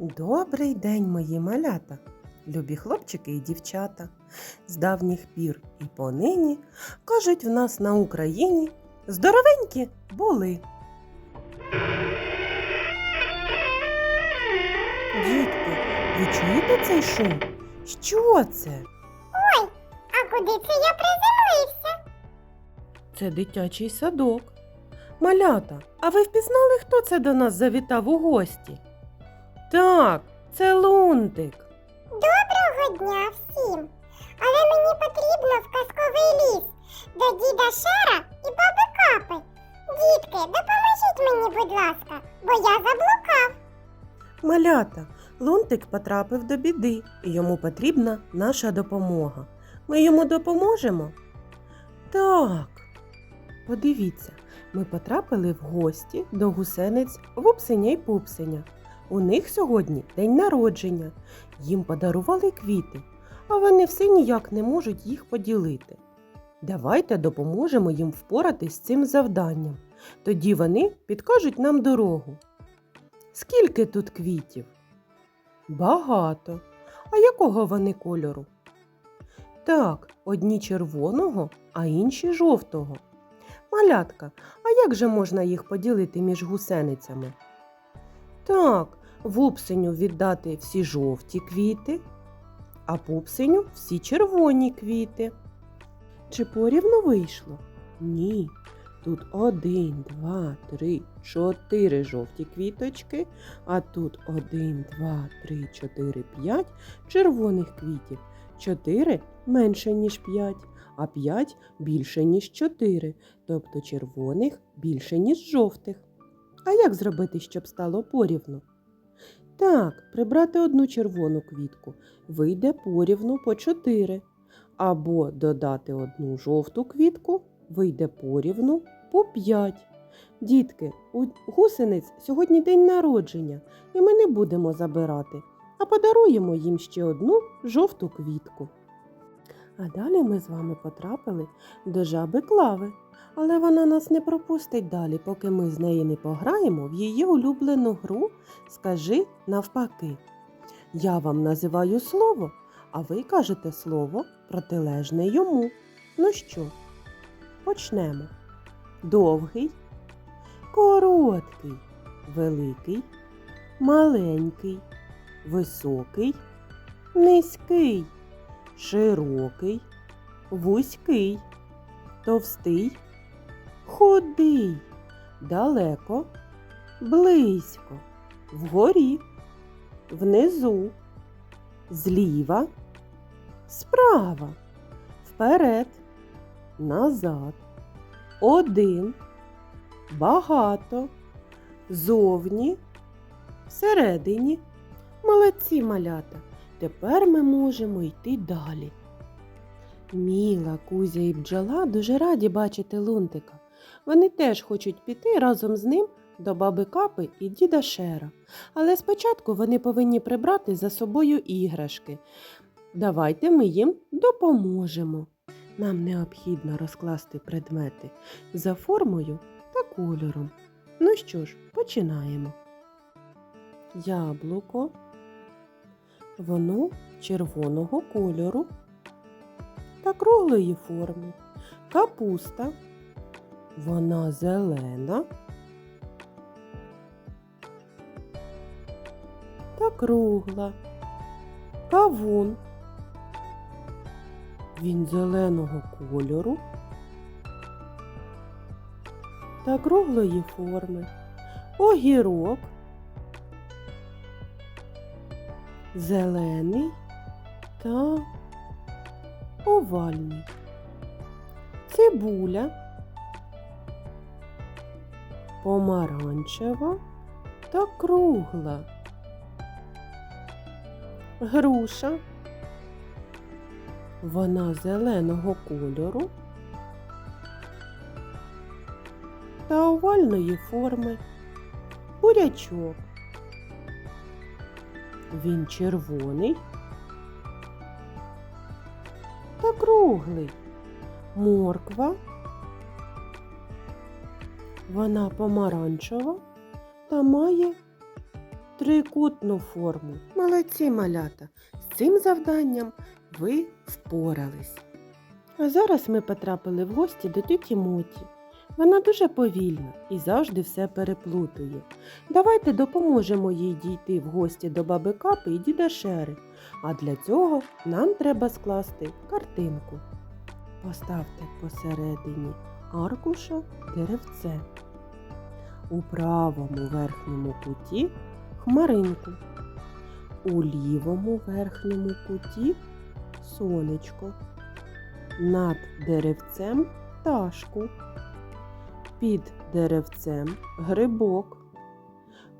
Добрий день, мої малята, любі хлопчики і дівчата. З давніх пір і понині кажуть в нас на Україні здоровенькі були. Дітки, ви чуєте цей шум? Що це? Ой, А куди це я приземлився? Це дитячий садок. Малята, а ви впізнали, хто це до нас завітав у гості? Так, це Лунтик. Доброго дня всім! Але мені потрібно в казковий ліс до діда Шера і баби Капи. Дітки, допоможіть мені, будь ласка, бо я заблукав. Малята, Лунтик потрапив до біди, і йому потрібна наша допомога. Ми йому допоможемо? Так. Подивіться, ми потрапили в гості до гусениць Вупсеня й Пупсеня. У них сьогодні день народження. Їм подарували квіти, а вони все ніяк не можуть їх поділити. Давайте допоможемо їм впоратись з цим завданням. Тоді вони підкажуть нам дорогу. Скільки тут квітів? Багато. А якого вони кольору? Так, одні червоного, а інші жовтого. Малятка, а як же можна їх поділити між гусеницями? Так, вупсеню віддати всі жовті квіти, а пупсеню всі червоні квіти. Чи порівну вийшло? Ні. Тут один, два, три, чотири жовті квіточки, а тут один, два, три, чотири, п'ять червоних квітів. Чотири менше, ніж п'ять, а п'ять більше, ніж чотири, тобто червоних більше, ніж жовтих. А як зробити, щоб стало порівну? Так, прибрати одну червону квітку вийде порівну по чотири. Або додати одну жовту квітку вийде порівну по 5. Дітки, у гусениць сьогодні день народження, і ми не будемо забирати, а подаруємо їм ще одну жовту квітку. А далі ми з вами потрапили до жаби клави, але вона нас не пропустить далі, поки ми з нею не пограємо в її улюблену гру Скажи навпаки. Я вам називаю слово, а ви кажете слово протилежне йому. Ну що, почнемо. Довгий, короткий, великий, маленький, високий, низький, широкий, вузький, товстий, худий, далеко, близько, вгорі, внизу, зліва, справа, вперед, назад, один, багато, зовні, всередині. Молодці малята. Тепер ми можемо йти далі. Міла, Кузя і бджола дуже раді бачити лунтика. Вони теж хочуть піти разом з ним до баби Капи і діда Шера. Але спочатку вони повинні прибрати за собою іграшки. Давайте ми їм допоможемо. Нам необхідно розкласти предмети за формою та кольором. Ну що ж, починаємо. Яблуко. Воно червоного кольору та круглої форми. Капуста. Вона зелена та кругла. Кавун. Він зеленого кольору та круглої форми. Огірок. Зелений та овальний. Цибуля. Помаранчева та кругла. Груша. Вона зеленого кольору та овальної форми. Бурячок. Він червоний та круглий. Морква. Вона помаранчева та має трикутну форму. Молодці малята! З цим завданням ви впорались. А зараз ми потрапили в гості до тіті Моті. Вона дуже повільна і завжди все переплутує. Давайте допоможемо їй дійти в гості до баби Капи і діда Шери. А для цього нам треба скласти картинку. Поставте посередині аркуша деревце. У правому верхньому куті хмаринку. У лівому верхньому куті сонечко. Над деревцем пташку. Під деревцем грибок.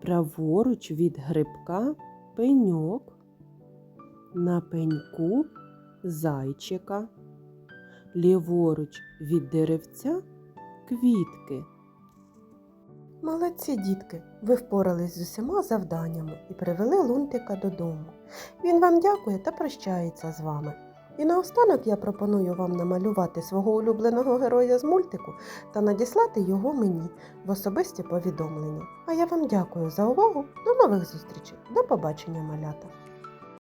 Праворуч від грибка пеньок. На пеньку зайчика. Ліворуч від деревця квітки. Молодці, дітки, ви впорались з усіма завданнями і привели лунтика додому. Він вам дякує та прощається з вами. І наостанок я пропоную вам намалювати свого улюбленого героя з мультику та надіслати його мені в особисті повідомлення. А я вам дякую за увагу. До нових зустрічей. До побачення, малята!